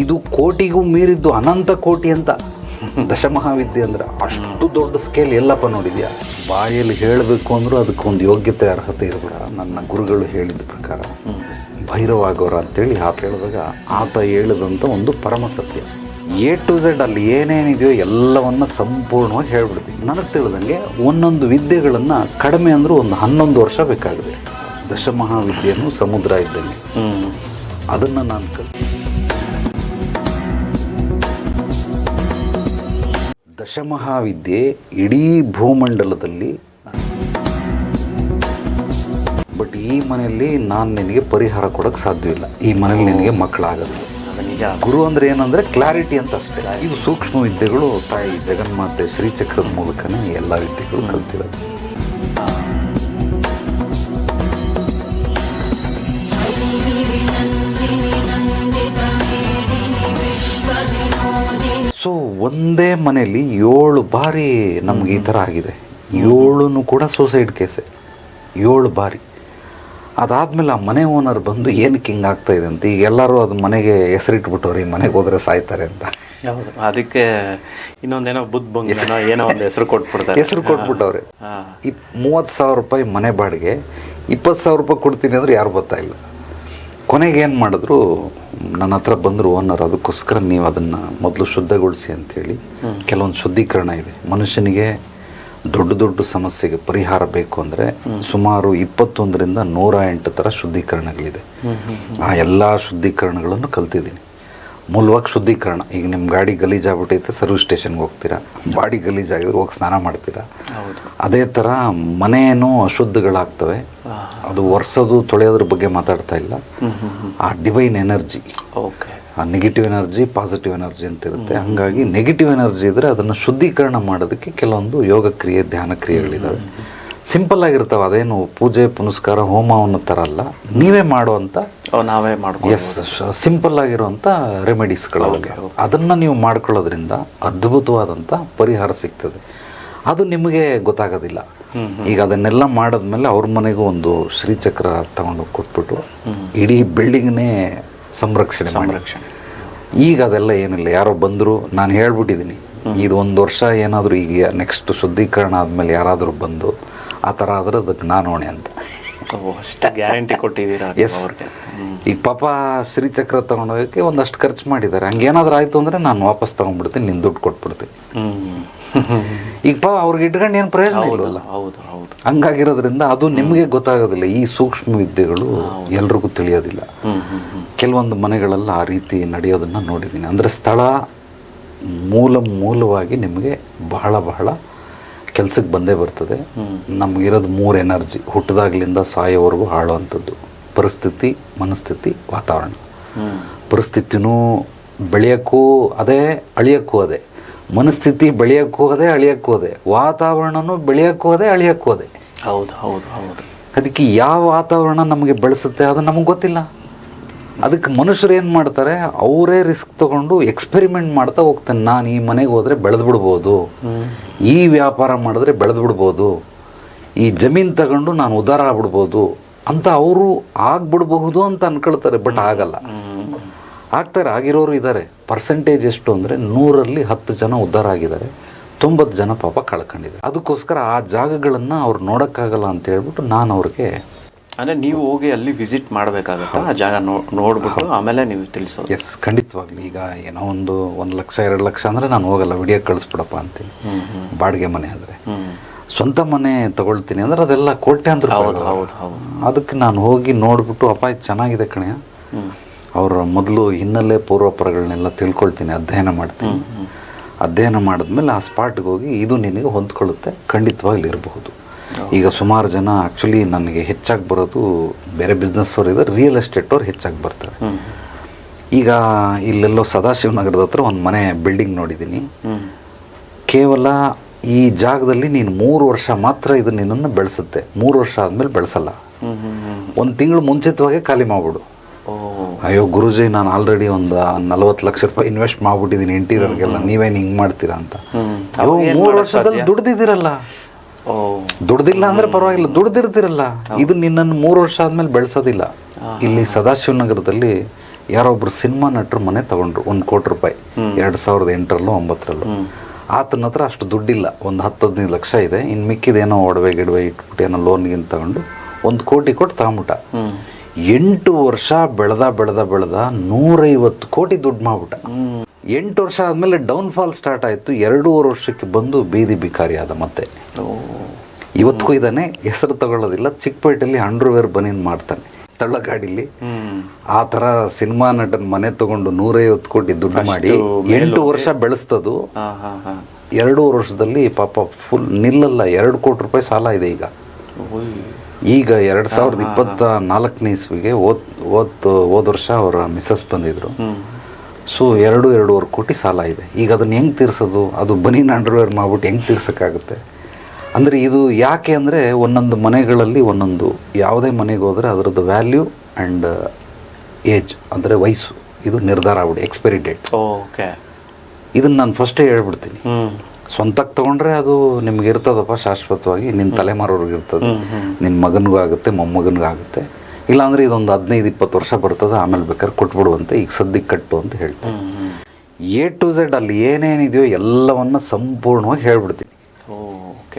ಇದು ಕೋಟಿಗೂ ಮೀರಿದ್ದು ಅನಂತ ಕೋಟಿ ಅಂತ ದಶಮಹಾವಿದ್ಯೆ ಅಂದ್ರೆ ಅಷ್ಟು ದೊಡ್ಡ ಸ್ಕೇಲ್ ಎಲ್ಲಪ್ಪ ನೋಡಿದ್ಯಾ? ಬಾಯಲ್ಲಿ ಹೇಳಬೇಕು ಅಂದರೂ ಅದಕ್ಕೊಂದು ಯೋಗ್ಯತೆ ಅರ್ಹತೆ ಇರಬೇಡ ನನ್ನ ಗುರುಗಳು ಹೇಳಿದ ಪ್ರಕಾರ ಭೈರವಾಗೋರ ಅಂತೇಳಿ ಆತ ಹೇಳಿದಾಗ ಆತ ಹೇಳಿದಂಥ ಒಂದು ಪರಮ ಸತ್ಯ. ಎ ಟು ಝೆಡ್ ಅಲ್ಲಿ ಏನೇನಿದೆಯೋ ಎಲ್ಲವನ್ನು ಸಂಪೂರ್ಣವಾಗಿ ಹೇಳ್ಬಿಡ್ತೀನಿ. ನನಗೆ ತಿಳಿದಂಗೆ ಒಂದೊಂದು ವಿದ್ಯೆಗಳನ್ನು ಕಡಿಮೆ ಅಂದರೂ ಒಂದು ಹನ್ನೊಂದು ವರ್ಷ ಬೇಕಾಗಿದೆ ದಶಮಹಾವಿದ್ಯೆಯನ್ನು ಸಮುದ್ರ ಇದ್ದಂಗೆ. ಅದನ್ನು ನಾನು ಕಲ್ ದಶಮಹಾವಿದ್ಯೆ ಇಡೀ ಭೂಮಂಡಲದಲ್ಲಿ ಬಟ್ ಈ ಮನೆಯಲ್ಲಿ ನಾನು ನಿನಗೆ ಪರಿಹಾರ ಕೊಡಕ್ಕೆ ಸಾಧ್ಯವಿಲ್ಲ ಈ ಮನೇಲಿ ನಿನಗೆ ಮಕ್ಕಳಾಗಲ್ಲ. ಅದು ನಿಜ. ಗುರು ಅಂದ್ರೆ ಏನಂದ್ರೆ ಕ್ಲಾರಿಟಿ ಅಂತ ಅಷ್ಟೇ. ಇದು ಸೂಕ್ಷ್ಮ ವಿದ್ಯೆಗಳು ತಾಯಿ ಜಗನ್ಮಾತೆ ಶ್ರೀಚಕ್ರದ ಮೂಲಕನೇ ಎಲ್ಲ ವಿದ್ಯೆಗಳು ಕಲ್ತಿರೋದು. ಸೊ ಒಂದೇ ಮನೆಯಲ್ಲಿ ಏಳು ಬಾರಿ ನಮ್ಗೆ ಈ ಥರ ಆಗಿದೆ. ಏಳು ಕೂಡ ಸೂಸೈಡ್ ಕೇಸೆ ಏಳು ಬಾರಿ. ಅದಾದ್ಮೇಲೆ ಆ ಮನೆ ಓನರ್ ಬಂದು ಏನಕ್ಕೆ ಹಿಂಗೆ ಆಗ್ತಾ ಇದೆ ಅಂತ ಈಗ ಎಲ್ಲರೂ ಅದು ಮನೆಗೆ ಹೆಸರಿಟ್ಬಿಟ್ಟವ್ರಿ ಈ ಮನೆಗೆ ಹೋದರೆ ಸಾಯ್ತಾರೆ ಅಂತ. ಹೌದು. ಅದಕ್ಕೆ ಇನ್ನೊಂದೇನೋ ಬುದ್ಧ ಬಂಗ್ಲೆನೋ ಏನೋ ಒಂದು ಹೆಸರು ಕೊಟ್ಬಿಡ್ತಾರೆ. ಹೆಸರು ಕೊಟ್ಬಿಟ್ಟವ್ರೆ. ಇಪ್ ಮೂವತ್ತು ಸಾವಿರ ರೂಪಾಯಿ ಮನೆ ಬಾಡಿಗೆ ಇಪ್ಪತ್ತು ಸಾವಿರ ರೂಪಾಯಿ ಕೊಡ್ತೀನಿ ಅಂದ್ರೆ ಯಾರು ಬರ್ತಾ ಇಲ್ಲ. ಕೊನೆಗೆ ಏನು ಮಾಡಿದ್ರು ನನ್ನ ಹತ್ರ ಬಂದರು ಓನರ್ ಅದಕ್ಕೋಸ್ಕರ ನೀವು ಅದನ್ನು ಮೊದಲು ಶುದ್ಧಗೊಳಿಸಿ ಅಂಥೇಳಿ ಕೆಲವೊಂದು ಶುದ್ಧೀಕರಣ ಇದೆ. ಮನುಷ್ಯನಿಗೆ ದೊಡ್ಡ ದೊಡ್ಡ ಸಮಸ್ಯೆಗೆ ಪರಿಹಾರ ಬೇಕು ಅಂದರೆ ಸುಮಾರು ಇಪ್ಪತ್ತೊಂದರಿಂದ ನೂರ ಎಂಟು ಥರ ಶುದ್ಧೀಕರಣಗಳಿದೆ. ಆ ಎಲ್ಲ ಶುದ್ಧೀಕರಣಗಳನ್ನು ಕಲ್ತಿದ್ದೀನಿ. ಮೂಲವಾಗಿ ಶುದ್ಧೀಕರಣ. ಈಗ ನಿಮ್ಮ ಗಾಡಿ ಗಲೀಜಾಗ್ಬಿಟ್ಟೈತೆ ಸರ್ವಿಸ್ ಸ್ಟೇಷನ್ಗೆ ಹೋಗ್ತೀರಾ. ಬಾಡಿ ಗಲೀಜಾಗಿದ್ರೆ ಹೋಗಿ ಸ್ನಾನ ಮಾಡ್ತೀರಾ. ಅದೇ ಥರ ಮನೆಯೂ ಅಶುದ್ಧಗಳಾಗ್ತವೆ. ಅದು ಒರೆಸೋದು ತೊಳೆಯೋದ್ರ ಬಗ್ಗೆ ಮಾತಾಡ್ತಾ ಇಲ್ಲ. ಆ ಡಿವೈನ್ ಎನರ್ಜಿ ಓಕೆ. ಆ ನೆಗೆಟಿವ್ ಎನರ್ಜಿ ಪಾಸಿಟಿವ್ ಎನರ್ಜಿ ಅಂತ ಇರುತ್ತೆ ಹಂಗಾಗಿ ನೆಗೆಟಿವ್ ಎನರ್ಜಿ ಇದ್ದರೆ ಅದನ್ನು ಶುದ್ಧೀಕರಣ ಮಾಡೋದಕ್ಕೆ ಕೆಲವೊಂದು ಯೋಗ ಕ್ರಿಯೆ ಧ್ಯಾನ ಕ್ರಿಯೆಗಳಿದ್ದಾವೆ ಸಿಂಪಲ್ ಆಗಿರ್ತಾವೆ ಅದೇನು ಪೂಜೆ ಪುನಸ್ಕಾರ ಹೋಮ ಅನ್ನೋ ಥರ ಅಲ್ಲ. ನೀವೇ ಮಾಡುವಂಥ ಓ ನಾವೇ ಮಾಡ್ಕೊ ಎಸ್ ಸಿಂಪಲ್ ಆಗಿರುವಂಥ ರೆಮಿಡೀಸ್ಗಳು ಅದನ್ನ ಅದನ್ನು ನೀವು ಮಾಡ್ಕೊಳ್ಳೋದ್ರಿಂದ ಅದ್ಭುತವಾದಂಥ ಪರಿಹಾರ ಸಿಗ್ತದೆ. ಅದು ನಿಮಗೆ ಗೊತ್ತಾಗೋದಿಲ್ಲ. ಈಗ ಅದನ್ನೆಲ್ಲ ಮಾಡಿದ್ಮೇಲೆ ಅವ್ರ ಮನೆಗೂ ಒಂದು ಶ್ರೀಚಕ್ರ ತಗೊಂಡು ಕೊಟ್ಬಿಟ್ಟು ಇಡೀ ಬಿಲ್ಡಿಂಗ್ನೇ ಸಂರಕ್ಷಣೆ ಸಂರಕ್ಷಣೆ. ಈಗ ಅದೆಲ್ಲ ಏನಿಲ್ಲ. ಯಾರೋ ಬಂದರು ನಾನು ಹೇಳ್ಬಿಟ್ಟಿದ್ದೀನಿ. ಇದು ಒಂದು ವರ್ಷ ಏನಾದರೂ ಈಗ ನೆಕ್ಸ್ಟ್ ಶುದ್ಧೀಕರಣ ಆದಮೇಲೆ ಯಾರಾದರೂ ಬಂದು ಆ ಥರ ಆದ್ರೆ ಅದಕ್ಕೆ ನಾನು ಹೊಣೆ ಅಂತ. ಅಷ್ಟು. ಗ್ಯಾರಂಟಿ ಕೊಟ್ಟಿದ್ದೀರಾ ಎಸ್ ಅವ್ರಿಗೆ? ಈಗ ಪಾಪ ಶ್ರೀಚಕ್ರ ತಗೊಂಡೋಗಕ್ಕೆ ಒಂದಷ್ಟು ಖರ್ಚು ಮಾಡಿದ್ದಾರೆ. ಹಂಗೇನಾದ್ರೂ ಆಯಿತು ಅಂದರೆ ನಾನು ವಾಪಸ್ ತೊಗೊಂಡ್ಬಿಡ್ತೀನಿ ನಿನ್ನ ದುಡ್ಡು ಕೊಟ್ಬಿಡ್ತೀನಿ. ಈಗ ಪಾ ಅವ್ರಿಗೆ ಇಟ್ಕೊಂಡು ಏನು ಪ್ರಯೋಜನ ಇಲ್ಲ ಹೌದು ಹೌದು ಹಂಗಾಗಿರೋದ್ರಿಂದ ಅದು ನಿಮಗೆ ಗೊತ್ತಾಗೋದಿಲ್ಲ. ಈ ಸೂಕ್ಷ್ಮ ವಿದ್ಯೆಗಳು ಎಲ್ರಿಗೂ ತಿಳಿಯೋದಿಲ್ಲ. ಕೆಲವೊಂದು ಮನೆಗಳೆಲ್ಲ ಆ ರೀತಿ ನಡೆಯೋದನ್ನು ನೋಡಿದ್ದೀನಿ. ಅಂದರೆ ಸ್ಥಳ ಮೂಲ ಮೂಲವಾಗಿ ನಿಮಗೆ ಬಹಳ ಬಹಳ ಕೆಲಸಕ್ಕೆ ಬಂದೇ ಬರ್ತದೆ. ನಮಗಿರೋದು ಮೂರು ಎನರ್ಜಿ ಹುಟ್ಟಿದಾಗ್ಲಿಂದ ಸಾಯೋವರೆಗೂ ಹಾಳುವಂಥದ್ದು ಪರಿಸ್ಥಿತಿ ಮನಸ್ಥಿತಿ ವಾತಾವರಣ. ಪರಿಸ್ಥಿತಿನೂ ಬೆಳೆಯೋಕ್ಕೂ ಅದೇ ಅಳಿಯೋಕ್ಕೂ ಅದೇ. ಮನಸ್ಥಿತಿ ಬೆಳೆಯೋಕ್ಕೂ ಅದೇ ಅಳಿಯೋಕ್ಕೂ ಅದೇ. ವಾತಾವರಣನೂ ಬೆಳೆಯೋಕ್ಕೂ ಅದೇ ಅಳಿಯೋಕ್ಕೂ ಅದೇ. ಹೌದು ಹೌದು ಹೌದು. ಅದಕ್ಕೆ ಯಾವ ವಾತಾವರಣ ನಮಗೆ ಬೆಳೆಸುತ್ತೆ ಅದು ನಮಗೆ ಗೊತ್ತಿಲ್ಲ. ಅದಕ್ಕೆ ಮನುಷ್ಯರು ಏನು ಮಾಡ್ತಾರೆ? ಅವರೇ ರಿಸ್ಕ್ ತಗೊಂಡು ಎಕ್ಸ್ಪೆರಿಮೆಂಟ್ ಮಾಡ್ತಾ ಹೋಗ್ತಾನೆ. ನಾನು ಈ ಮನೆಗೆ ಹೋದರೆ ಬೆಳೆದು ಬಿಡ್ಬೋದು. ಈ ವ್ಯಾಪಾರ ಮಾಡಿದ್ರೆ ಬೆಳೆದು ಬಿಡ್ಬೋದು. ಈ ಜಮೀನು ತಗೊಂಡು ನಾನು ಉದಾರ ಆಗ್ಬಿಡ್ಬೋದು. ಅಂತ ಅವರು ಆಗ್ಬಿಡ್ಬಹುದು ಅಂತ ಅನ್ಕೊಳ್ತಾರೆ ಬಟ್ ಆಗಲ್ಲ. ಆಗ್ತಾರೆ, ಆಗಿರೋರು ಇದ್ದಾರೆ ಪರ್ಸೆಂಟೇಜ್ ಎಷ್ಟು ಅಂದರೆ ನೂರಲ್ಲಿ ಹತ್ತು ಜನ ಉದ್ಧಾರ ಆಗಿದ್ದಾರೆ. ತೊಂಬತ್ತು ಜನ ಪಾಪ ಕಳ್ಕೊಂಡಿದ್ದಾರೆ. ಅದಕ್ಕೋಸ್ಕರ ಆ ಜಾಗಗಳನ್ನು ಅವ್ರು ನೋಡೋಕ್ಕಾಗಲ್ಲ ಅಂತ ಹೇಳ್ಬಿಟ್ಟು ನಾನು ಅವ್ರಿಗೆ ಅಂದ್ರೆ ನೀವು ಹೋಗಿ ಅಲ್ಲಿ ವಿಸಿಟ್ ಮಾಡಬೇಕಾಗತ್ತೆ? ಆ ಜಾಗ ನೋಡ್ಬಿಟ್ಟು ಆಮೇಲೆ ನೀವು ತಿಳಿಸೋದು. ಎಸ್ ಖಂಡಿತವಾಗ್ಲಿ. ಈಗ ಏನೋ ಒಂದು ಒಂದು ಲಕ್ಷ ಎರಡು ಲಕ್ಷ ಅಂದರೆ ನಾನು ಹೋಗಲ್ಲ ವಿಡಿಯೋ ಕಳಿಸ್ಬಿಡಪ್ಪ ಅಂತೀನಿ. ಬಾಡಿಗೆ ಮನೆ ಆದ್ರೆ. ಸ್ವಂತ ಮನೆ ತಗೊಳ್ತೀನಿ ಅಂದ್ರೆ ಅದೆಲ್ಲ ಕೋಟೆ ಹೌದು ಹೌದು ಹೌದು. ಅದಕ್ಕೆ ನಾನು ಹೋಗಿ ನೋಡ್ಬಿಟ್ಟು ಅಪ್ಪ ಇದು ಚೆನ್ನಾಗಿದೆ ಕಣ್ಯ ಹ್ಮ್. ಅವರ ಮೊದಲು ಹಿನ್ನೆಲೆ ಪೂರ್ವಪರಗಳನ್ನೆಲ್ಲ ತಿಳ್ಕೊಳ್ತೀನಿ ಅಧ್ಯಯನ ಮಾಡ್ತೀನಿ. ಅಧ್ಯಯನ ಮಾಡಿದ್ಮೇಲೆ ಆ ಸ್ಪಾಟ್ಗೆ ಹೋಗಿ ಇದು ನಿನಗೆ ಹೊಂದ್ಕೊಳ್ಳುತ್ತೆ. ಖಂಡಿತವಾಗ್ಲಿ ಇರಬಹುದು. ಈಗ ಸುಮಾರು ಜನ ಆ್ಯಕ್ಚುಲಿ ನನಗೆ ಹೆಚ್ಚಾಗಿ ಬರೋದು ಬೇರೆ ಬಿಸ್ನೆಸ್ ಅವ್ರು ಇದ್ದಾರೆ ರಿಯಲ್ ಎಸ್ಟೇಟ್ ಅವ್ರು ಹೆಚ್ಚಾಗಿ ಬರ್ತಾರೆ. ಈಗ ಇಲ್ಲೆಲ್ಲೋ ಸದಾಶಿವನಗರದ ಹತ್ರ ಒಂದು ಮನೆ ಬಿಲ್ಡಿಂಗ್ ನೋಡಿದ್ದೀನಿ ಕೇವಲ ಈ ಜಾಗದಲ್ಲಿ ನೀನು ಮೂರು ವರ್ಷ ಮಾತ್ರ ಇದು ನಿನ್ನನ್ನು ಬೆಳೆಸುತ್ತೆ. ಮೂರು ವರ್ಷ ಆದಮೇಲೆ ಬೆಳೆಸಲ್ಲ. ಒಂದು ತಿಂಗಳು ಮುಂಚಿತವಾಗಿ ಖಾಲಿ ಮಾಡ್ಬಿಡು. ಅಯ್ಯೋ ಗುರುಜಿ ನಾನು ಆಲ್ರೆಡಿ ಒಂದು ನಲ್ವತ್ತು ಲಕ್ಷ ರೂಪಾಯಿ ಇನ್ವೆಸ್ಟ್ ಮಾಡ್ಬಿಟ್ಟಿದ್ದೀನಿ ಇಂಟೀರಿಯರ್ಗೆಲ್ಲ ನೀವೇನು ಹಿಂಗೆ ಮಾಡ್ತೀರಾ ಅಂತ. ಮೂರು ವರ್ಷದಲ್ಲಿ? ದುಡ್ದಿದ್ದೀರಲ್ಲ. ದುಡ್ದಿಲ್ಲ ಅಂದ್ರೆ ಪರವಾಗಿಲ್ಲ. ದುಡ್ದಿರ್ತಿರಲ್ಲ. ಇದು ನಿನ್ನನ್ನು ಮೂರು ವರ್ಷ ಆದ್ಮೇಲೆ ಬೆಳೆಸೋದಿಲ್ಲ. ಇಲ್ಲಿ ಸದಾಶಿವನಗರದಲ್ಲಿ ಯಾರೊಬ್ರು ಸಿನಿಮಾ ನಟರು ಮನೆ ತಗೊಂಡ್ರು. ಒಂದು ಕೋಟಿ ರೂಪಾಯಿ. ಎರಡ್ ಸಾವಿರದ ಎಂಟರಲ್ಲೂ ಒಂಬತ್ತರಲ್ಲೂ. ಆತನ ಹತ್ರ ಅಷ್ಟು ದುಡ್ಡಿಲ್ಲ. ಒಂದು ಹತ್ತು ಹದಿನೈದು ಲಕ್ಷ ಇದೆ. ಇನ್ನು ಮಿಕ್ಕಿದೇನೋ ಒಡವೆ ಗಿಡವೆ ಇಟ್ಬಿಟ್ಟು ಏನೋ ಲೋನ್ಗಿಂತ ತಗೊಂಡು ಒಂದು ಕೋಟಿ ಕೊಟ್ಟು ತಗೊಂಬಿಟ್ಟ. ಎಂಟು ವರ್ಷ ಬೆಳೆದ ಬೆಳೆದ ಬೆಳೆದ ನೂರೈವತ್ತು ಕೋಟಿ ದುಡ್ಡು ಮಾಡ್ಬಿಟ್ಟ. ಎಂಟು ವರ್ಷ ಆದಮೇಲೆ ಡೌನ್ಫಾಲ್ ಸ್ಟಾರ್ಟ್ ಆಯಿತು. ಎರಡೂವರೆ ವರ್ಷಕ್ಕೆ ಬಂದು ಬೀದಿ ಬಿಕಾರಿ ಆದ ಮತ್ತೆ. ಇವತ್ತಿಗೂ ಇದ್ದಾನೆ ಹೆಸರು ತಗೊಳ್ಳೋದಿಲ್ಲ ಚಿಕ್ಕಪೇಟೆಯಲ್ಲಿ ಅಂಡರ್ವೇರ್ ಬನೀನ್ ಮಾಡ್ತಾನೆ. ತಳ್ಳಗಾಡಿಲಿ. ಆ ಥರ ಸಿನಿಮಾ ನಟನ ಮನೆ ತಗೊಂಡು ನೂರೈವತ್ತು ಕೋಟಿ ದುಡ್ಡು ಮಾಡಿ ಎಂಟು ವರ್ಷ ಬೆಳೆಸ್ತದು. ಎರಡೂವರೆ ವರ್ಷದಲ್ಲಿ ಪಾಪ ಫುಲ್ ನಿಲ್ಲಲ್ಲ ಎರಡು ಕೋಟಿ ರೂಪಾಯಿ ಸಾಲ ಇದೆ ಈಗ. ಈಗ ಎರಡು ಸಾವಿರದ ಇಪ್ಪತ್ತ ನಾಲ್ಕನೇ ಇಸ್ವಿಗೆ ಓದ್ ಓದ್ ಹೋದ ವರ್ಷ ಅವರ ಮಿಸಸ್ ಬಂದಿದ್ರು. ಸೊ ಎರಡು ಎರಡೂವರೆ ಕೋಟಿ ಸಾಲ ಇದೆ. ಈಗ ಅದನ್ನ ಹೆಂಗೆ ತೀರ್ಸೋದು? ಅದು ಬನೀನ್ ಅಂಡರ್ವೇರ್ ಮಾಡ್ಬಿಟ್ಟು ಹೆಂಗೆ ತೀರ್ಸೋಕ್ಕಾಗುತ್ತೆ? ಅಂದರೆ ಇದು ಯಾಕೆ ಅಂದರೆ ಒಂದೊಂದು ಮನೆಗಳಲ್ಲಿ ಒಂದೊಂದು ಯಾವುದೇ ಮನೆಗೆ ಹೋದರೆ ಅದರದ್ದು ವ್ಯಾಲ್ಯೂ ಆ್ಯಂಡ್ ಏಜ್ ಅಂದರೆ ವಯಸ್ಸು. ಇದು ನಿರ್ಧಾರ ಆಗ್ಬಿಡಿ ಎಕ್ಸ್ಪೈರಿ ಡೇಟ್ ಓಕೆ ಇದನ್ನು ನಾನು ಫಸ್ಟೇ ಹೇಳ್ಬಿಡ್ತೀನಿ. ಸ್ವಂತಕ್ಕೆ ತೊಗೊಂಡ್ರೆ ಅದು ನಿಮ್ಗೆ ಇರ್ತದಪ್ಪ ಶಾಶ್ವತವಾಗಿ ನಿನ್ನ ತಲೆಮಾರವ್ರಿಗೆ ಇರ್ತದೆ. ನಿನ್ನ ಮಗನಿಗೂ ಆಗುತ್ತೆ ಮೊಮ್ಮಗನಿಗೂ ಆಗುತ್ತೆ. ಇಲ್ಲಾಂದರೆ ಇದೊಂದು ಹದಿನೈದು ಇಪ್ಪತ್ತು ವರ್ಷ ಬರ್ತದೆ ಆಮೇಲೆ ಬೇಕಾದ್ರೆ ಕೊಟ್ಬಿಡುವಂತೆ ಈಗ ಸದ್ಯಕ್ಕೆ ಕಟ್ಟು ಅಂತ ಹೇಳ್ತೀನಿ. ಎ ಟು ಝೆಡ್ ಅಲ್ಲಿ ಏನೇನಿದೆಯೋ ಎಲ್ಲವನ್ನು ಸಂಪೂರ್ಣವಾಗಿ ಹೇಳ್ಬಿಡ್ತೀನಿ.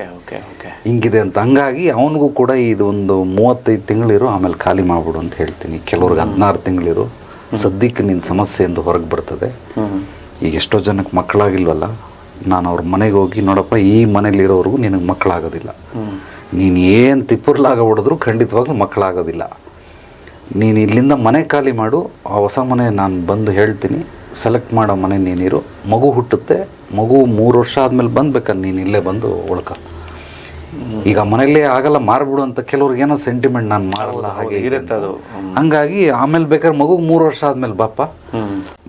Okay okay okay. ಹಿಂಗಿದೆ ಅಂತ. ಹಂಗಾಗಿ ಅವನಿಗೂ ಕೂಡ ಇದು ಒಂದು ಮೂವತ್ತೈದು ತಿಂಗಳಿರು ಆಮೇಲೆ ಖಾಲಿ ಮಾಡ್ಬಿಡು ಅಂತ ಹೇಳ್ತೀನಿ. ಕೆಲವ್ರಿಗೆ ಹದಿನಾರು ತಿಂಗಳಿರು. ಸದ್ಯಕ್ಕೆ ನಿನ್ನ ಸಮಸ್ಯೆಯಿಂದ ಹೊರಗೆ ಬರ್ತದೆ. ಈಗ ಎಷ್ಟೋ ಜನಕ್ಕೆ ಮಕ್ಕಳಾಗಿಲ್ವಲ್ಲ ನಾನು ಅವ್ರ ಮನೆಗೆ ಹೋಗಿ ನೋಡಪ್ಪ ಈ ಮನೇಲಿರೋವ್ರಿಗೂ ನಿನಗೆ ಮಕ್ಕಳಾಗೋದಿಲ್ಲ. ನೀನು ಏನು ತಿಪ್ಪುರ್ಲಾಗ ಹೊಡೆದ್ರು ಖಂಡಿತವಾಗ್ಲೂ ಮಕ್ಕಳಾಗೋದಿಲ್ಲ. ನೀನು ಇಲ್ಲಿಂದ ಮನೆ ಖಾಲಿ ಮಾಡು ಆ ಹೊಸ ಮನೆ ನಾನು ಬಂದು ಹೇಳ್ತೀನಿ. ಸೆಲೆಕ್ಟ್ ಮಾಡೋ ಮನೆ ನೀನಿರು. ಮಗು ಹುಟ್ಟುತ್ತೆ. ಮಗು ಮೂರು ವರ್ಷ ಆದಮೇಲೆ ಬಂದ್ಬೇಕಲ್ಲ ನೀನು ಇಲ್ಲೇ ಬಂದು ಉಳ್ಕ. ಈಗ ಮನೆಯಲ್ಲೇ ಆಗಲ್ಲ ಮಾರ್ಬಿಡು ಅಂತ ಕೆಲವ್ರಿಗೆ ಏನೋ ಸೆಂಟಿಮೆಂಟ್ ನಾನು ಮಾಡಲ್ಲ ಹಾಗೆ ಇರುತ್ತೆ ಅದು. ಹಂಗಾಗಿ ಆಮೇಲೆ ಬೇಕಾದ್ರೆ ಮಗು ಮೂರು ವರ್ಷ ಆದಮೇಲೆ ಬಾಪ.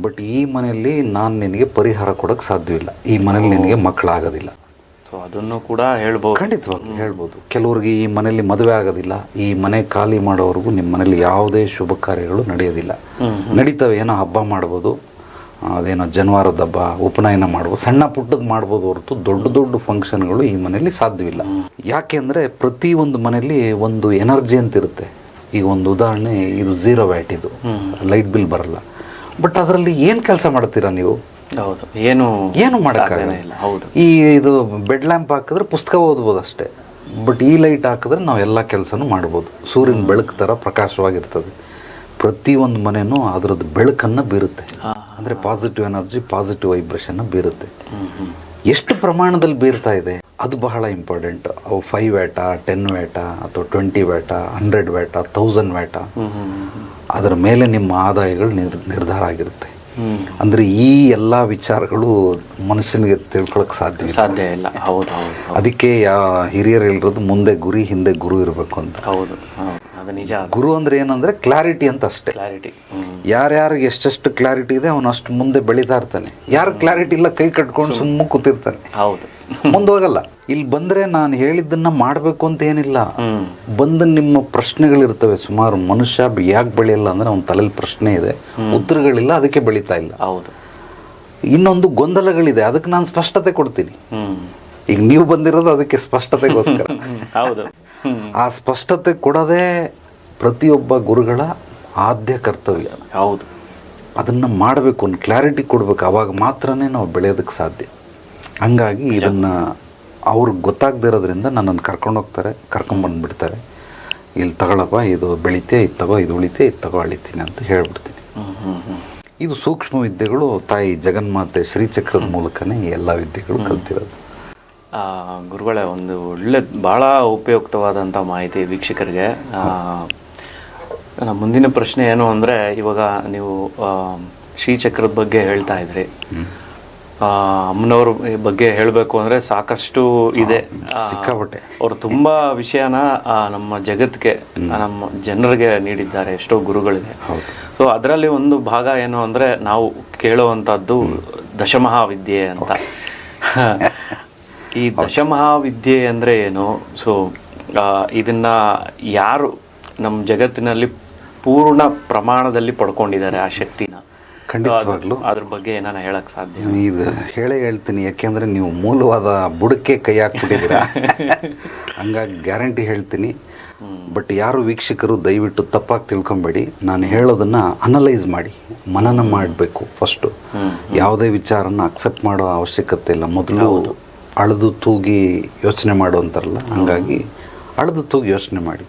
ಬಟ್ ಈ ಮನೆಯಲ್ಲಿ ನಾನು ನಿನಗೆ ಪರಿಹಾರ ಕೊಡೋಕ್ಕೆ ಸಾಧ್ಯವಿಲ್ಲ ಈ ಮನೇಲಿ ನಿನಗೆ ಮಕ್ಕಳಾಗೋದಿಲ್ಲ. ಸೊ ಅದನ್ನು ಕೂಡ ಹೇಳ್ಬೋದು. ಖಂಡಿತವಾಗಿ ಹೇಳ್ಬೋದು. ಕೆಲವ್ರಿಗೆ ಈ ಮನೆಯಲ್ಲಿ ಮದುವೆ ಆಗೋದಿಲ್ಲ. ಈ ಮನೆ ಖಾಲಿ ಮಾಡೋವರೆಗೂ ನಿಮ್ಮ ಮನೇಲಿ ಯಾವುದೇ ಶುಭ ಕಾರ್ಯಗಳು ನಡೆಯೋದಿಲ್ಲ. ನಡೀತವೆ. ಏನೋ ಹಬ್ಬ ಮಾಡ್ಬೋದು. ಅದೇನೋ ಜನವಾರದ ಹಬ್ಬ ಉಪನಯನ ಮಾಡ್ಬೋದು ಸಣ್ಣ ಪುಟ್ಟದ್ದು ಮಾಡ್ಬೋದು ಹೊರತು ದೊಡ್ಡ ದೊಡ್ಡ ಫಂಕ್ಷನ್ಗಳು ಈ ಮನೆಯಲ್ಲಿ ಸಾಧ್ಯವಿಲ್ಲ. ಯಾಕೆಂದರೆ ಪ್ರತಿ ಒಂದು ಮನೆಯಲ್ಲಿ ಒಂದು ಎನರ್ಜಿ ಅಂತ ಇರುತ್ತೆ ಈಗ ಒಂದು ಉದಾಹರಣೆ ಇದು ಝೀರೋ ವ್ಯಾಟ್ ಇದು. ಲೈಟ್ ಬಿಲ್ ಬರಲ್ಲ. ಬಟ್ ಅದರಲ್ಲಿ ಏನು ಕೆಲಸ ಮಾಡ್ತೀರಾ ನೀವು? ಹೌದು. ಏನು ಏನು ಮಾಡೋಕ್ಕಾಗಲ್ಲ. ಹೌದು. ಈ ಇದು ಬೆಡ್ ಲ್ಯಾಂಪ್ ಹಾಕಿದ್ರೆ ಪುಸ್ತಕ ಓದ್ಬೋದು ಅಷ್ಟೇ. ಬಟ್ ಈ ಲೈಟ್ ಹಾಕಿದ್ರೆ ನಾವು ಎಲ್ಲ ಕೆಲಸನೂ ಮಾಡ್ಬೋದು. ಸೂರ್ಯನ ಬೆಳಕು ಥರ ಪ್ರಕಾಶವಾಗಿರ್ತದೆ. ಪ್ರತಿಯೊಂದು ಮನೆಯೂ ಅದರದ್ದು ಬೆಳಕನ್ನು ಬೀರುತ್ತೆ. ಅಂದರೆ ಪಾಸಿಟಿವ್ ಎನರ್ಜಿ ಪಾಸಿಟಿವ್ ವೈಬ್ರೇಷನ್ನ ಬೀರುತ್ತೆ. ಎಷ್ಟು ಪ್ರಮಾಣದಲ್ಲಿ ಬೀರ್ತಾ ಇದೆ? ಅದು ಬಹಳ ಇಂಪಾರ್ಟೆಂಟ್ ಅವು ಫೈವ್ ವ್ಯಾಟ ಟೆನ್ ವ್ಯಾಟ ಅಥವಾ twenty watt hundred watt thousand watt ಅದರ ಮೇಲೆ ನಿಮ್ಮ ಆದಾಯಗಳು ನಿರ್ ನಿರ್ಧಾರ ಆಗಿರುತ್ತೆ. ಅಂದ್ರೆ ಈ ಎಲ್ಲ ವಿಚಾರಗಳು ಮನುಷ್ಯನಿಗೆ ತಿಳ್ಕೊಳಕ್ಕೆ ಸಾಧ್ಯ. ಸಾಧ್ಯ ಇಲ್ಲ. ಹೌದು ಹೌದು. ಅದಕ್ಕೆ ಯಾ ಹಿರಿಯರು ಹೇಳಿರೋದು ಮುಂದೆ ಗುರಿ ಹಿಂದೆ ಗುರು ಇರಬೇಕು ಅಂತ. ಹೌದು ಅದು ನಿಜ. ಗುರು ಅಂದ್ರೆ ಏನಂದ್ರೆ ಕ್ಲಾರಿಟಿ ಅಂತ ಅಷ್ಟೇ. ಕ್ಲಾರಿಟಿ ಯಾರ್ಯಾರಿಗೆ ಎಷ್ಟೆಷ್ಟು ಕ್ಲಾರಿಟಿ ಇದೆ ಅವನು ಅಷ್ಟು ಮುಂದೆ ಬೆಳೀತಾ ಇರ್ತಾನೆ. ಯಾರು ಕ್ಲಾರಿಟಿ ಇಲ್ಲ ಕೈ ಕಟ್ಕೊಂಡು ಸುಮ್ಮನೆ ಕೂತಿರ್ತಾನೆ. ಹೌದು. ಮುಂದೆ ಹೋಗಲ್ಲ. ಇಲ್ಲಿ ಬಂದ್ರೆ ನಾನು ಹೇಳಿದ್ದನ್ನ ಮಾಡಬೇಕು ಅಂತ ಏನಿಲ್ಲ. ಬಂದ ನಿಮ್ಮ ಪ್ರಶ್ನೆಗಳಿರ್ತವೆ. ಸುಮಾರು ಮನುಷ್ಯ ಯಾಕೆ ಬೆಳೆಯಲ್ಲ ಅಂದ್ರೆ ಅವನ ತಲೆಯಲ್ಲಿ ಪ್ರಶ್ನೆ ಇದೆ. ಉತ್ತರಗಳಿಲ್ಲ ಅದಕ್ಕೆ ಬೆಳೀತಾ ಇಲ್ಲ. ಹೌದು. ಇನ್ನೊಂದು ಗೊಂದಲಗಳಿದೆ. ಅದಕ್ಕೆ ನಾನು ಸ್ಪಷ್ಟತೆ ಕೊಡ್ತೀನಿ. ಈಗ ನೀವು ಬಂದಿರೋದು ಅದಕ್ಕೆ ಸ್ಪಷ್ಟತೆಗೋಸ್ಕರ. ಹೌದು. ಆ ಸ್ಪಷ್ಟತೆ ಕೊಡದೆ ಪ್ರತಿಯೊಬ್ಬ ಗುರುಗಳ ಆದ್ಯ ಕರ್ತವ್ಯ. ಹೌದು. ಅದನ್ನು ಮಾಡಬೇಕು ಒಂದು ಕ್ಲಾರಿಟಿ ಕೊಡಬೇಕು ಅವಾಗ ಮಾತ್ರನೇ ನಾವು ಬೆಳೆಯೋದಕ್ಕೆ ಸಾಧ್ಯ. ಹಂಗಾಗಿ ಇದನ್ನು ಅವ್ರಿಗೆ ಗೊತ್ತಾಗದೇ ಇರೋದ್ರಿಂದ ನನ್ನನ್ನು ಕರ್ಕೊಂಡು ಹೋಗ್ತಾರೆ ಕರ್ಕೊಂಬಂದ್ಬಿಡ್ತಾರೆ ಇಲ್ಲಿ ತಗೊಳಪ್ಪ ಇದು ಬೆಳಿತೆ ಇದು ತಗೋ ಇದು ಉಳಿತೆ ಇದು ತಗೋ ಅಳಿತೀನಿ ಅಂತ ಹೇಳ್ಬಿಡ್ತೀನಿ. ಇದು ಸೂಕ್ಷ್ಮ ವಿದ್ಯೆಗಳು ತಾಯಿ ಜಗನ್ಮಾತೆ ಶ್ರೀಚಕ್ರದ ಮೂಲಕನೇ ಎಲ್ಲ ವಿದ್ಯೆಗಳು ಕಲ್ತಿರೋದು. ಗುರುಗಳೇ ಒಂದು ಒಳ್ಳೆ ಭಾಳ ಉಪಯುಕ್ತವಾದಂಥ ಮಾಹಿತಿ ವೀಕ್ಷಕರಿಗೆ. ನಮ್ಮ ಮುಂದಿನ ಪ್ರಶ್ನೆ ಏನು ಅಂದರೆ ಇವಾಗ ನೀವು ಶ್ರೀಚಕ್ರದ ಬಗ್ಗೆ ಹೇಳ್ತಾ ಇದ್ರಿ. ಅಮ್ಮನವ್ರ ಬಗ್ಗೆ ಹೇಳಬೇಕು ಅಂದರೆ ಸಾಕಷ್ಟು ಇದೆ. ಅವ್ರು ತುಂಬ ವಿಷಯನ ನಮ್ಮ ಜಗತ್ತಿಗೆ ನಮ್ಮ ಜನರಿಗೆ ನೀಡಿದ್ದಾರೆ ಎಷ್ಟೋ ಗುರುಗಳಿಗೆ. ಸೊ ಅದರಲ್ಲಿ ಒಂದು ಭಾಗ ಏನು ಅಂದರೆ ನಾವು ಕೇಳುವಂಥದ್ದು ದಶಮಹಾವಿದ್ಯೆ ಅಂತ. ಈ ದಶಮಹಾವಿದ್ಯೆ ಅಂದರೆ ಏನು? ಸೊ ಇದನ್ನು ಯಾರು ನಮ್ಮ ಜಗತ್ತಿನಲ್ಲಿ ಪೂರ್ಣ ಪ್ರಮಾಣದಲ್ಲಿ ಪಡ್ಕೊಂಡಿದ್ದಾರೆ ಆ ಶಕ್ತಿನ. ಖಂಡಿತವಾಗ್ಲು. ಅದ್ರ ಬಗ್ಗೆ ನಾನು ಹೇಳಕ್ ಸಾಧ್ಯ? ಇದು ಹೇಳೇ ಹೇಳ್ತೀನಿ ಯಾಕೆಂದರೆ ನೀವು ಮೂಲವಾದ ಬುಡಕ್ಕೆ ಕೈ ಹಾಕ್ಬಿಟ್ಟಿದ್ದೀರಾ? ಹಂಗಾಗಿ ಗ್ಯಾರಂಟಿ ಹೇಳ್ತೀನಿ. ಬಟ್ ಯಾರು ವೀಕ್ಷಕರು ದಯವಿಟ್ಟು ತಪ್ಪಾಗಿ ತಿಳ್ಕೊಬೇಡಿ. ನಾನು ಹೇಳೋದನ್ನು ಅನಲೈಸ್ ಮಾಡಿ ಮನನ ಮಾಡಬೇಕು ಫಸ್ಟು. ಯಾವುದೇ ವಿಚಾರನ ಅಕ್ಸೆಪ್ಟ್ ಮಾಡೋ ಅವಶ್ಯಕತೆ ಇಲ್ಲ. ಮೊದಲು ಅಳೆದು ತೂಗಿ ಯೋಚನೆ ಮಾಡು ಅಂತಾರಲ್ಲ ಹಂಗಾಗಿ ಅಳೆದು ತೂಗಿ ಯೋಚನೆ ಮಾಡಿ.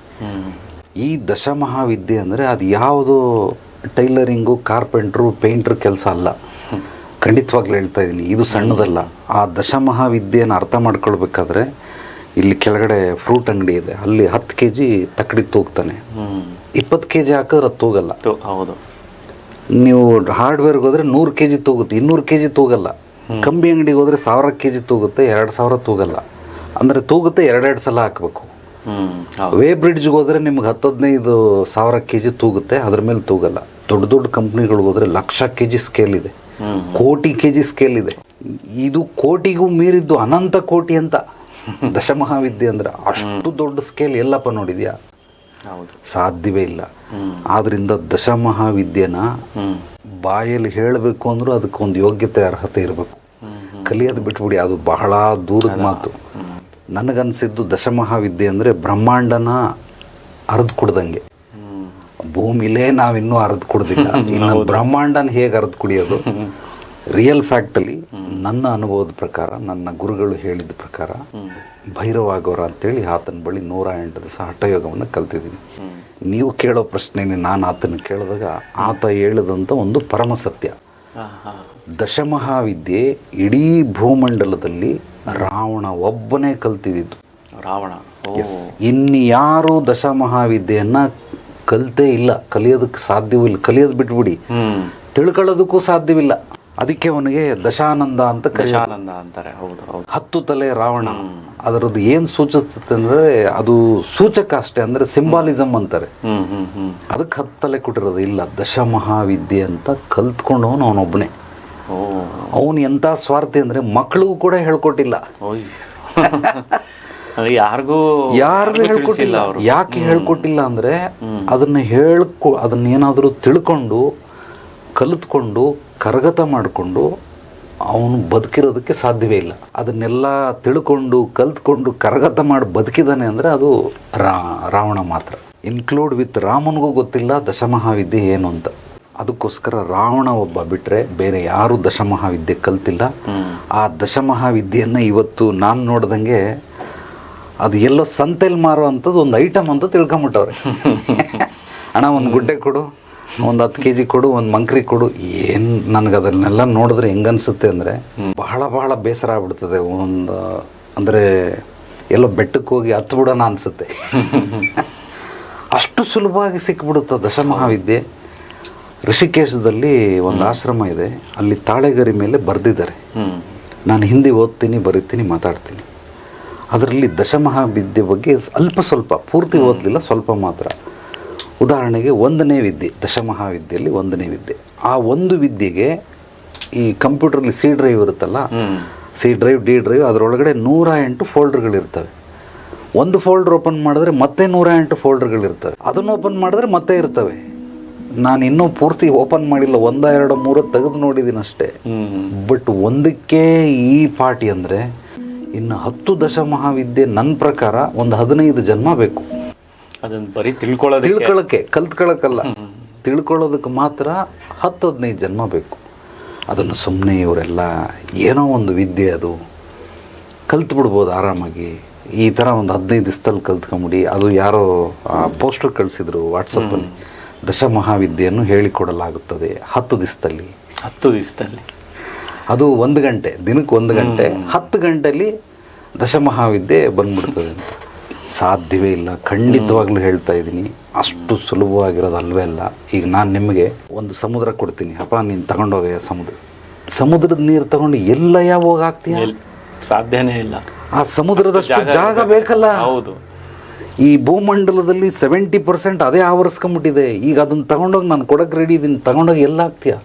ಈ ದಶಮಹಾವಿದ್ಯೆ ಅಂದರೆ ಅದು ಯಾವುದು ಟೈಲರಿಂಗು ಕಾರ್ಪೆಂಟ್ರು ಪೇಂಟ್ರ್ ಕೆಲಸ ಅಲ್ಲ. ಖಂಡಿತವಾಗ್ಲೂ ಹೇಳ್ತಾ ಇದ್ದೀನಿ ಇದು ಸಣ್ಣದಲ್ಲ. ಆ ದಶಮಹಾವಿದ್ಯೆಯನ್ನು ಅರ್ಥ ಮಾಡ್ಕೊಳ್ಬೇಕಾದ್ರೆ ಇಲ್ಲಿ ಕೆಳಗಡೆ ಫ್ರೂಟ್ ಅಂಗಡಿ ಇದೆ ಅಲ್ಲಿ ಹತ್ತು ಕೆ ಜಿ ತಕ್ಕಡಿ ತೂಗ್ತಾನೆ ಇಪ್ಪತ್ತು ಕೆ ಜಿ ಹಾಕಿದ್ರೆ ಅದು ತೂಗಲ್ಲ. ಹೌದು. ನೀವು ಹಾರ್ಡ್ವೇರ್ಗೆ ಹೋದ್ರೆ ನೂರು ಕೆ ಜಿ ತೂಗುತ್ತೆ ಇನ್ನೂರು ಕೆ ಜಿ ತೂಗಲ್ಲ ಕಂಬಿ ಅಂಗಡಿಗೆ ಹೋದ್ರೆ ಸಾವಿರ ಕೆ ಜಿ ತೂಗುತ್ತೆ ಎರಡು ಸಾವಿರ ತೂಗಲ್ಲ. ಅಂದರೆ ತೂಗುತ್ತೆ ಎರಡೆರಡು ಸಲ ಹಾಕಬೇಕು. ವೇ ಬ್ರಿಡ್ಜ್ಗೆ ಹೋದ್ರೆ ನಿಮ್ಗೆ ಹತ್ತು ಹದಿನೈದು ಸಾವಿರ ಕೆ ಜಿ ತೂಗುತ್ತೆ ಅದ್ರ ಮೇಲೆ ತೂಗಲ್ಲ. ದೊಡ್ಡ ದೊಡ್ಡ ಕಂಪ್ನಿಗಳಿಗೆ ಹೋದ್ರೆ ಲಕ್ಷ ಕೆ ಜಿ ಸ್ಕೇಲ್ ಇದೆ ಕೋಟಿ ಕೆ ಜಿ ಸ್ಕೇಲ್ ಇದೆ. ಇದು ಕೋಟಿಗೂ ಮೀರಿದ್ದು ಅನಂತ ಕೋಟಿ ಅಂತ ದಶಮಹಾವಿದ್ಯೆ ಅಂದ್ರೆ ಅಷ್ಟು ದೊಡ್ಡ ಸ್ಕೇಲ್ ಎಲ್ಲಪ್ಪ ನೋಡಿದ್ಯಾ? ಸಾಧ್ಯವೇ ಇಲ್ಲ. ಆದ್ರಿಂದ ದಶಮಹಾವಿದ್ಯೆನ ಬಾಯಲ್ಲಿ ಹೇಳಬೇಕು ಅಂದ್ರೂ ಅದಕ್ಕೊಂದು ಯೋಗ್ಯತೆ ಅರ್ಹತೆ ಇರಬೇಕು. ಕಲಿಯೋದು ಬಿಟ್ಬಿಡಿ ಅದು ಬಹಳ ದೂರದ ಮಾತು. ನನಗನ್ಸಿದ್ದು ದಶಮಹಾವಿದ್ಯೆ ಅಂದರೆ ಬ್ರಹ್ಮಾಂಡನ ಅರ್ದು ಕುಡ್ದಂಗೆ ಭೂಮಿಲೇ ನಾವಿನ್ನೂ ಅರ್ದು ಕುಡ್ದಿಲ್ಲ ಇನ್ನು ಬ್ರಹ್ಮಾಂಡನ ಹೇಗೆ ಅರ್ದು ಕುಡಿಯೋದು? ರಿಯಲ್ ಫ್ಯಾಕ್ಟಲ್ಲಿ ನನ್ನ ಅನುಭವದ ಪ್ರಕಾರ ನನ್ನ ಗುರುಗಳು ಹೇಳಿದ ಪ್ರಕಾರ ಭೈರವಾಗೋರ ಅಂತೇಳಿ ಆತನ ಬಳಿ ನೂರ ಎಂಟು ದಿವಸ ಹಠಯೋಗವನ್ನು ಕಲ್ತಿದ್ದೀನಿ. ನೀವು ಕೇಳೋ ಪ್ರಶ್ನೆನೇ ನಾನು ಆತನ ಕೇಳಿದಾಗ ಆತ ಹೇಳಿದಂಥ ಒಂದು ಪರಮ ಸತ್ಯ. ಹಾ ಹಾ ದಶಮಹಾವಿದ್ಯೆ ಇಡೀ ಭೂಮಂಡಲದಲ್ಲಿ ರಾವಣ ಒಬ್ಬನೇ ಕಲ್ತಿದ್ದು. ರಾವಣ. ಓ. ಇನ್ಯಾರೂ ದಶಮಹಾವಿದ್ಯೆಯನ್ನ ಕಲ್ತೇ ಇಲ್ಲ. ಕಲಿಯೋದಕ್ಕೆ ಸಾಧ್ಯವಿಲ್ಲ ಕಲಿಯೋದು ಬಿಟ್ಬಿಡಿ. ತಿಳ್ಕೊಳ್ಳೋದಕ್ಕೂ ಸಾಧ್ಯವಿಲ್ಲ. ಅದಕ್ಕೆ ಅವನಿಗೆ ದಶಾನಂದ ಅಂತ ದಶಾನಂದ ಅಂತಾರೆ. ಹೌದು ಹೌದು. ಹತ್ತು ತಲೆ ರಾವಣ. ಅದರದ್ದು ಏನು ಸೂಚಿಸುತ್ತೆ ಅಂದರೆ ಅದು ಸೂಚಕ ಅಷ್ಟೇ ಅಂದರೆ ಸಿಂಬಾಲಿಸಮ್ ಅಂತಾರೆ. ಹ್ಮ್ ಹ್ಮ್ ಹ್ಮ್. ಅದಕ್ಕೆ ಹತ್ತು ತಲೆ ಕೊಟ್ಟಿರೋದು ಇಲ್ಲ. ದಶಮಹಾವಿದ್ಯೆ ಅಂತ ಕಲ್ತ್ಕೊಂಡವನು ಅವನೊಬ್ಬನೇ. ಅವನು ಎಂಥ ಸ್ವಾರ್ಥಿ ಅಂದರೆ ಮಕ್ಕಳಿಗೂ ಕೂಡ ಹೇಳ್ಕೊಟ್ಟಿಲ್ಲ. ಯಾರಿಗೂ ಯಾರಿಗೂ ಹೇಳ್ಕೊಟ್ಟಿಲ್ಲ. ಯಾಕೆ ಹೇಳ್ಕೊಟ್ಟಿಲ್ಲ ಅಂದ್ರೆ ಅದನ್ನ ಹೇಳ್ಕೊ ಅದನ್ನ ಏನಾದರೂ ತಿಳ್ಕೊಂಡು ಕಲಿತ್ಕೊಂಡು ಕರಗತ ಮಾಡಿಕೊಂಡು ಅವನು ಬದುಕಿರೋದಕ್ಕೆ ಸಾಧ್ಯವೇ ಇಲ್ಲ. ಅದನ್ನೆಲ್ಲ ತಿಳ್ಕೊಂಡು ಕಲ್ತ್ಕೊಂಡು ಕರಗತ ಮಾಡಿ ಬದುಕಿದಾನೆ ಅಂದರೆ ಅದು ರಾ ರಾವಣ ಮಾತ್ರ. ಇನ್ಕ್ಲೂಡ್ ವಿತ್ ರಾಮನಿಗೂ ಗೊತ್ತಿಲ್ಲ ದಶಮಹಾವಿದ್ಯೆ ಏನು ಅಂತ. ಅದಕ್ಕೋಸ್ಕರ ರಾವಣ ಒಬ್ಬ ಬಿಟ್ಟರೆ ಬೇರೆ ಯಾರೂ ದಶಮಹಾವಿದ್ಯೆ ಕಲ್ತಿಲ್ಲ. ಆ ದಶಮಹಾವಿದ್ಯೆಯನ್ನು ಇವತ್ತು ನಾನು ನೋಡ್ದಂಗೆ ಅದು ಎಲ್ಲೋ ಸಂತೆಲಿ ಮಾರೋ ಅಂಥದ್ದು ಒಂದು ಐಟಮ್ ಅಂತ ತಿಳ್ಕೊಂಬಿಟ್ಟವ್ರೆ. ಅಣ್ಣ ಒಂದು ಗುಡ್ಡೆ ಕೊಡು ಒಂದು ಹತ್ತು ಕೆ ಜಿ ಕೊಡು ಒಂದು ಮಂಕ್ರಿ ಕೊಡು ಏನು ನನಗೆ ಅದನ್ನೆಲ್ಲ ನೋಡಿದ್ರೆ ಹೆಂಗನ್ಸುತ್ತೆ ಅಂದರೆ ಬಹಳ ಬಹಳ ಬೇಸರ ಆಗ್ಬಿಡ್ತದೆ. ಒಂದು ಅಂದರೆ ಎಲ್ಲೋ ಬೆಟ್ಟಕ್ಕೆ ಹೋಗಿ ಹತ್ತು ಬಿಡೋಣ ಅನಿಸುತ್ತೆ. ಅಷ್ಟು ಸುಲಭವಾಗಿ ಸಿಕ್ಬಿಡುತ್ತೆ ದಶಮಹಾವಿದ್ಯೆ. ಋಷಿಕೇಶದಲ್ಲಿ ಒಂದು ಆಶ್ರಮ ಇದೆ. ಅಲ್ಲಿ ತಾಳೆಗರಿ ಮೇಲೆ ಬರೆದಿದ್ದಾರೆ. ನಾನು ಹಿಂದಿ ಓದ್ತೀನಿ ಬರೀತೀನಿ ಮಾತಾಡ್ತೀನಿ. ಅದರಲ್ಲಿ ದಶಮಹಾವಿದ್ಯೆ ಬಗ್ಗೆ ಅಲ್ಪ ಸ್ವಲ್ಪ ಪೂರ್ತಿ ಓದಲಿಲ್ಲ ಸ್ವಲ್ಪ ಮಾತ್ರ. ಉದಾಹರಣೆಗೆ ಒಂದನೇ ವಿದ್ಯೆ ದಶಮಹಾವಿದ್ಯೆಯಲ್ಲಿ ಒಂದನೇ ವಿದ್ಯೆ. ಆ ಒಂದು ವಿದ್ಯೆಗೆ ಈ ಕಂಪ್ಯೂಟರ್ಲಿ ಸಿ ಡ್ರೈವ್ ಇರುತ್ತಲ್ಲ ಸಿ ಡ್ರೈವ್ ಡಿ ಡ್ರೈವ್ ಅದರೊಳಗಡೆ ನೂರ ಎಂಟು ಫೋಲ್ಡರ್ಗಳಿರ್ತವೆ ಒಂದು ಫೋಲ್ಡರ್ ಓಪನ್ ಮಾಡಿದ್ರೆ ಮತ್ತೆ ನೂರ ಎಂಟು ಫೋಲ್ಡರ್ಗಳಿರ್ತವೆ ಅದನ್ನು ಓಪನ್ ಮಾಡಿದ್ರೆ ಮತ್ತೆ ಇರ್ತವೆ. ನಾನು ಇನ್ನೂ ಪೂರ್ತಿ ಓಪನ್ ಮಾಡಿಲ್ಲ ಒಂದ ಎರಡು ಮೂರು ತೆಗೆದು ನೋಡಿದ್ದೀನಿ ಅಷ್ಟೇ. ಬಟ್ ಒಂದಕ್ಕೆ ಈ ಪಾರ್ಟಿ ಅಂದರೆ ಇನ್ನು ಹತ್ತು ದಶಮಹಾವಿದ್ಯೆ ನನ್ನ ಪ್ರಕಾರ ಒಂದು ಹದಿನೈದು ಜನ್ಮ ಬೇಕು. ಅದನ್ನು ಬರೀ ತಿಳ್ಕೊಳ್ಳೋದು ತಿಳ್ಕೊಳ್ಳೋಕ್ಕೆ ಕಲ್ತ್ಕೊಳ್ಳೋಕ್ಕಲ್ಲ ತಿಳ್ಕೊಳ್ಳೋದಕ್ಕೆ ಮಾತ್ರ ಹತ್ತು ಹದಿನೈದು ಜನ್ಮ ಬೇಕು. ಅದನ್ನು ಸುಮ್ಮನೆ ಇವರೆಲ್ಲ ಏನೋ ಒಂದು ವಿದ್ಯೆ ಅದು. ಕಲ್ತು ಬಿಡ್ಬೋದು ಆರಾಮಾಗಿ. ಈ ಥರ ಒಂದು ಹದಿನೈದು ದಿವಸದಲ್ಲಿ ಕಲ್ತ್ಕೊಂಬಿಡಿ. ಅದು ಯಾರೋ ಪೋಸ್ಟರ್ ಕಳಿಸಿದ್ರು ವಾಟ್ಸಪ್ಪಲ್ಲಿ ದಶಮಹಾವಿದ್ಯೆಯನ್ನು ಹೇಳಿಕೊಡಲಾಗುತ್ತದೆ ಹತ್ತು ದಿವಸದಲ್ಲಿ ಹತ್ತು ದಿವಸದಲ್ಲಿ ಅದು ಒಂದು ಗಂಟೆ ದಿನಕ್ಕೆ ಒಂದು ಗಂಟೆ ಹತ್ತು ಗಂಟೆಯಲ್ಲಿ ದಶಮಹಾವಿದ್ಯೆ ಬಂದ್ಬಿಡ್ತದೆ ಅಂತ. ಸಾಧ್ಯವೇ ಇಲ್ಲ. ಖಂಡಿತವಾಗ್ಲೂ ಹೇಳ್ತಾ ಇದ್ದೀನಿ. ಅಷ್ಟು ಸುಲಭವಾಗಿರೋದು ಅಲ್ವೇ ಅಲ್ಲ. ಈಗ ನಾನು ನಿಮಗೆ ಒಂದು ಸಮುದ್ರ ಕೊಡ್ತೀನಿ. ಅಪ್ಪ ನೀನು ತಗೊಂಡೋಗ ಸಮುದ್ರ. ಸಮುದ್ರದ ನೀರು ತಗೊಂಡು ಎಲ್ಲ ಯಾವಾಗ ಹಾಕ್ತೀಯ? ಎಲ್- ಸಾಧ್ಯನೇ ಇಲ್ಲ. ಆ ಸಮುದ್ರದಷ್ಟು ಜಾಗ ಬೇಕಲ್ಲ. ಹೌದು. ಈ ಭೂಮಂಡಲದಲ್ಲಿ ಸೆವೆಂಟಿ ಪರ್ಸೆಂಟ್ ಅದೇ ಆವರಿಸ್ಕೊಂಬಿಟ್ಟಿದೆ ಈಗ ಅದನ್ನ ತಗೊಂಡೋಗಿ ನಾನು ಕೊಡಕ್ಕೆ ರೆಡಿ ಇದ್ದೀನಿ ತಗೊಂಡೋಗಿ ಎಲ್ಲ ಆಗ್ತೀಯಾ?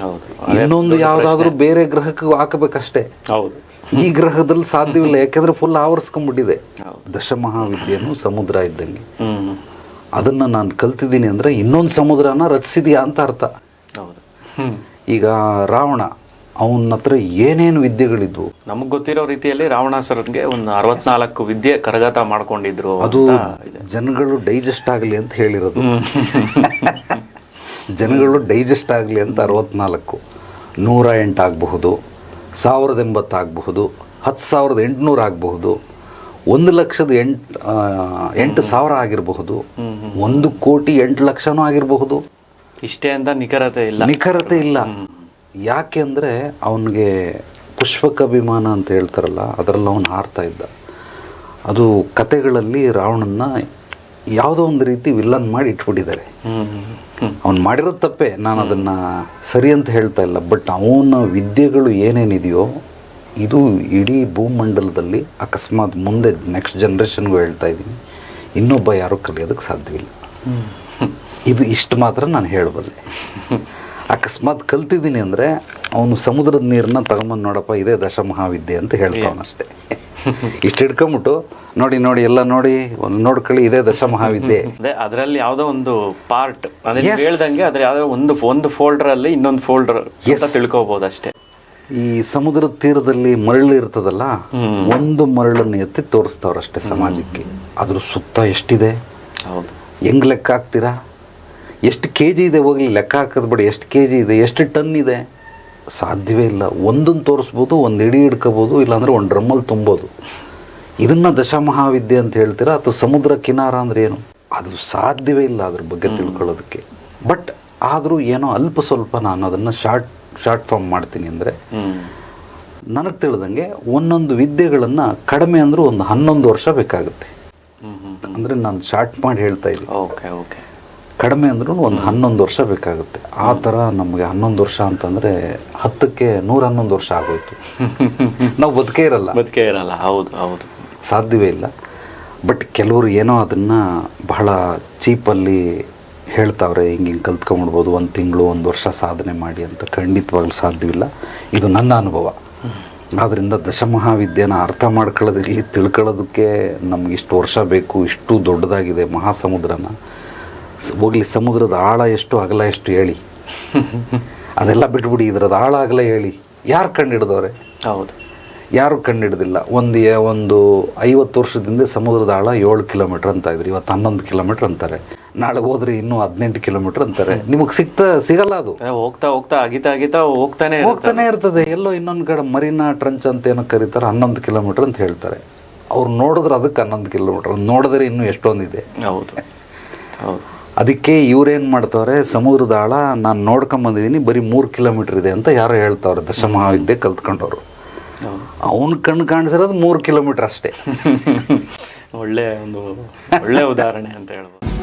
ಹೌದು. ಇನ್ನೊಂದು ಯಾವುದಾದ್ರೂ ಬೇರೆ ಗ್ರಹಕ್ಕೆ ಹಾಕಬೇಕಷ್ಟೇ. ಹೌದು. ಈ ಗ್ರಹದಲ್ಲಿ ಸಾಧ್ಯವಿಲ್ಲ. ಯಾಕೆಂದ್ರೆ ಫುಲ್ ಆವರಿಸ್ಕೊಂಡ್ಬಿಟ್ಟಿದೆ. ದಶಮಹಾವಿದ್ಯೆನು ಸಮುದ್ರ ಇದ್ದಂಗೆ. ಅದನ್ನು ನಾನು ಕಲ್ತಿದ್ದೀನಿ ಅಂದ್ರೆ ಇನ್ನೊಂದು ಸಮುದ್ರನ ರಚಿಸಿದ್ಯಾ ಅಂತ ಅರ್ಥ. ಹೌದು. ಈಗ ರಾವಣ ಅವನ ಹತ್ರ ಏನೇನು ವಿದ್ಯೆಗಳಿದ್ವು? ನಮಗೆ ಗೊತ್ತಿರೋ ರೀತಿಯಲ್ಲಿ ರಾವಣಾಸುರನ್ಗೆ ಒಂದು ಅರವತ್ನಾಲ್ಕು ವಿದ್ಯೆ ಕರಗತ ಮಾಡ್ಕೊಂಡಿದ್ರು ಅದು ಜನಗಳು ಡೈಜೆಸ್ಟ್ ಆಗಲಿ ಅಂತ ಹೇಳಿರೋದು. ಜನಗಳು ಡೈಜೆಸ್ಟ್ ಆಗಲಿ ಅಂತ ಅರವತ್ನಾಲ್ಕು. ನೂರ ಎಂಟು ಆಗಬಹುದು ಸಾವಿರದ ಎಂಬತ್ತು ಆಗಬಹುದು ಹತ್ತು ಸಾವಿರದ ಎಂಟುನೂರು ಆಗಬಹುದು ಒಂದು ಲಕ್ಷದ ಎಂಟು ಎಂಟು ಸಾವಿರ ಆಗಿರಬಹುದು ಒಂದು ಕೋಟಿ ಎಂಟು ಲಕ್ಷನೂ ಆಗಿರಬಹುದು. ಇಷ್ಟೇ ಅಂತ ನಿಖರತೆ ಇಲ್ಲ. ನಿಖರತೆ ಇಲ್ಲ. ಯಾಕೆ ಅಂದರೆ ಅವನಿಗೆ ಪುಷ್ಪಕಾಭಿಮಾನ ಅಂತ ಹೇಳ್ತಾರಲ್ಲ ಅದರಲ್ಲಿ ಅವನು ಹಾರ್ತಾ ಇದ್ದ. ಅದು ಕತೆಗಳಲ್ಲಿ ರಾವಣನ ಯಾವುದೋ ಒಂದು ರೀತಿ ವಿಲ್ಲನ್ ಮಾಡಿ ಇಟ್ಬಿಟ್ಟಿದ್ದಾರೆ. ಅವ್ನು ಮಾಡಿರೋದು ತಪ್ಪೇ ನಾನು ಅದನ್ನು ಸರಿ ಅಂತ ಹೇಳ್ತಾ ಇಲ್ಲ. ಬಟ್ ಅವನ ವಿದ್ಯೆಗಳು ಏನೇನಿದೆಯೋ ಇದು ಇಡೀ ಭೂಮಂಡಲದಲ್ಲಿ ಅಕಸ್ಮಾತ್ ಮುಂದೆ ನೆಕ್ಸ್ಟ್ ಜನ್ರೇಷನ್ಗೂ ಹೇಳ್ತಾ ಇದ್ದೀನಿ. ಇನ್ನೊಬ್ಬ ಯಾರೂ ಕಲಿಯೋದಕ್ಕೆ ಸಾಧ್ಯವಿಲ್ಲ. ಇದು ಇಷ್ಟು ಮಾತ್ರ ನಾನು ಹೇಳಬಲ್ಲೆ. ಅಕಸ್ಮಾತ್ ಕಲ್ತಿದ್ದೀನಿ ಅಂದರೆ ಅವನು ಸಮುದ್ರದ ನೀರನ್ನ ತಗೊಂಬಂದು ನೋಡಪ್ಪ ಇದೇ ದಶಮಹಾವಿದ್ಯೆ ಅಂತ ಹೇಳ್ತಾವನಷ್ಟೇ ಇಷ್ಟು ಹಿಡ್ಕೊಂಬಿಟ್ಟು ನೋಡಿ ನೋಡಿ ಎಲ್ಲ ನೋಡಿ ಒಂದು ನೋಡ್ಕೊಳ್ಳಿ ಇದೇ ದಶಮಹಾವಿದ್ಯೆ. ಅದೇ ಅದರಲ್ಲಿ ಯಾವುದೋ ಒಂದು ಪಾರ್ಟ್ ಅದೇ. ಹೇಳ್ದಂಗೆ ಅದ್ರ ಯಾವುದೋ ಒಂದು ಒಂದು ಫೋಲ್ಡರ್ ಅಲ್ಲಿ ಇನ್ನೊಂದು ಫೋಲ್ಡರ್ ಅಂತ ತಿಳ್ಕೋಬಹುದು ಅಷ್ಟೇ. ಈ ಸಮುದ್ರದ ತೀರದಲ್ಲಿ ಮರಳು ಇರ್ತದಲ್ಲ ಒಂದು ಮರಳನ್ನು ಎತ್ತಿ ತೋರಿಸ್ತವ್ರಷ್ಟೇ ಸಮಾಜಕ್ಕೆ. ಅದ್ರ ಸುತ್ತ ಎಷ್ಟಿದೆ? ಹೌದು. ಹೆಂಗ್ ಲೆಕ್ಕ ಹಾಕ್ತೀರಾ? ಎಷ್ಟು ಕೆ ಜಿ ಇದೆ ಹೋಗಿ ಲೆಕ್ಕ ಹಾಕೋದು ಬಿಡಿ ಎಷ್ಟು ಕೆ ಜಿ ಇದೆ ಎಷ್ಟು ಟನ್ ಇದೆ? ಸಾಧ್ಯವೇ ಇಲ್ಲ. ಒಂದನ್ನು ತೋರಿಸ್ಬೋದು ಒಂದು ಇಡೀ ಹಿಡ್ಕೋಬೋದು ಇಲ್ಲಾಂದರೆ ಒಂದು ಡ್ರಮ್ಮಲ್ಲಿ ತುಂಬೋದು. ಇದನ್ನು ದಶಮಹಾವಿದ್ಯೆ ಅಂತ ಹೇಳ್ತೀರಾ? ಅಥವಾ ಸಮುದ್ರ ಕಿನಾರ ಅಂದ್ರೆ ಏನು? ಅದು ಸಾಧ್ಯವೇ ಇಲ್ಲ ಅದ್ರ ಬಗ್ಗೆ ತಿಳ್ಕೊಳ್ಳೋದಕ್ಕೆ. ಬಟ್ ಆದರೂ ಏನೋ ಅಲ್ಪ ಸ್ವಲ್ಪ ನಾನು ಅದನ್ನು ಶಾರ್ಟ್ ಶಾರ್ಟ್ ಫಾರ್ಮ್ ಮಾಡ್ತೀನಿ ಅಂದರೆ ನನಗೆ ತಿಳಿದಂಗೆ ಒಂದೊಂದು ವಿದ್ಯೆಗಳನ್ನು ಕಡಿಮೆ ಅಂದರೂ ಒಂದು ಹನ್ನೊಂದು ವರ್ಷ ಬೇಕಾಗುತ್ತೆ. ಅಂದರೆ ನಾನು ಶಾರ್ಟ್ ಮಾಡಿ ಹೇಳ್ತಾ ಇದ್ದೀನಿ. Okay okay. ಕಡಿಮೆ ಅಂದ್ರೂ ಒಂದು ಹನ್ನೊಂದು ವರ್ಷ ಬೇಕಾಗುತ್ತೆ. ಆ ಥರ ನಮಗೆ ಹನ್ನೊಂದು ವರ್ಷ ಅಂತಂದರೆ ಹತ್ತಕ್ಕೆ ನೂರ ಹನ್ನೊಂದು ವರ್ಷ ಆಗೋಯ್ತು. ನಾವು ಬದುಕೇ ಇರಲ್ಲ. ಬದುಕೇ ಇರಲ್ಲ. ಹೌದು ಹೌದು. ಸಾಧ್ಯವೇ ಇಲ್ಲ. ಬಟ್ ಕೆಲವರು ಏನೋ ಅದನ್ನು ಬಹಳ ಚೀಪಲ್ಲಿ ಹೇಳ್ತಾವ್ರೆ ಹಿಂಗೆ ಹಿಂಗೆ ಕಲ್ತ್ಕೊಂಡ್ಬಿಡ್ಬೋದು ಒಂದು ತಿಂಗಳು ಒಂದು ವರ್ಷ ಸಾಧನೆ ಮಾಡಿ ಅಂತ ಖಂಡಿತವಾಗ್ಲೂ ಸಾಧ್ಯವಿಲ್ಲ. ಇದು ನನ್ನ ಅನುಭವ. ಆದ್ದರಿಂದ ದಶಮಹಾವಿದ್ಯೆನ ಅರ್ಥ ಮಾಡ್ಕೊಳ್ಳೋದಿರಲಿ ತಿಳ್ಕೊಳ್ಳೋದಕ್ಕೆ ನಮ್ಗೆ ಇಷ್ಟು ವರ್ಷ ಬೇಕು ಇಷ್ಟು ದೊಡ್ಡದಾಗಿದೆ ಮಹಾಸಮುದ್ರನ. ಹೋಗ್ಲಿ ಸಮುದ್ರದ ಆಳ ಎಷ್ಟು ಅಗಲ ಎಷ್ಟು ಹೇಳಿ. ಅದೆಲ್ಲ ಬಿಟ್ಬಿಡಿ ಇದ್ರದ್ದು ಆಳ ಅಗಲ ಹೇಳಿ. ಯಾರು ಕಂಡು ಹೌದು. ಯಾರು ಕಂಡಿಡ್ದಿಲ್ಲ ಒಂದು ಒಂದು ಐವತ್ತು ವರ್ಷದಿಂದ ಸಮುದ್ರದ ಆಳ ಏಳು ಕಿಲೋಮೀಟರ್ ಅಂತ ಇದ್ರಿ. ಇವತ್ತು ಹನ್ನೊಂದು ಕಿಲೋಮೀಟರ್ ಅಂತಾರೆ. ನಾಳೆ ಹೋದ್ರೆ ಇನ್ನೂ ಹದಿನೆಂಟು ಕಿಲೋಮೀಟರ್ ಅಂತಾರೆ. ನಿಮಗೆ ಸಿಗ್ತಾ ಸಿಗಲ್ಲ ಅದು? ಹೋಗ್ತಾ ಹೋಗ್ತಾ ಆಗಿತಾ ಆಗಿತಾ ಹೋಗ್ತಾನೆ. ಹೋಗ್ತಾನೆ ಇರ್ತದೆ. ಎಲ್ಲೋ ಇನ್ನೊಂದು ಕಡೆ ಮರಿನಾ ಟ್ರಂಚ್ ಅಂತ ಏನೋ ಕರೀತಾರೆ ಹನ್ನೊಂದು ಕಿಲೋಮೀಟರ್ ಅಂತ ಹೇಳ್ತಾರೆ. ಅವ್ರು ನೋಡಿದ್ರೆ ಅದಕ್ಕೆ ಹನ್ನೊಂದು ಕಿಲೋಮೀಟರ್. ನೋಡಿದ್ರೆ ಇನ್ನೂ ಎಷ್ಟೊಂದಿದೆ. ಹೌದು. ಹೌದು. ಅದಕ್ಕೆ ಇವ್ರೇನು ಮಾಡ್ತವ್ರೆ ಸಮುದ್ರದ ಆಳ ನಾನು ನೋಡ್ಕೊಂಬಂದಿದ್ದೀನಿ ಬರೀ ಮೂರು ಕಿಲೋಮೀಟರ್ ಇದೆ ಅಂತ ಯಾರೋ ಹೇಳ್ತಾವ್ರೆ ದಶಮಹಾವಿದ್ಯೆ ಕಲ್ತ್ಕೊಂಡವ್ರು. ಅವ್ನ ಕಣ್ಣು ಕಾಣಿಸಿರೋದು ಮೂರು ಕಿಲೋಮೀಟರ್ ಅಷ್ಟೇ. ಒಳ್ಳೆ ಒಂದು ಒಳ್ಳೆ ಉದಾಹರಣೆ ಅಂತ ಹೇಳ್ಬೋದು.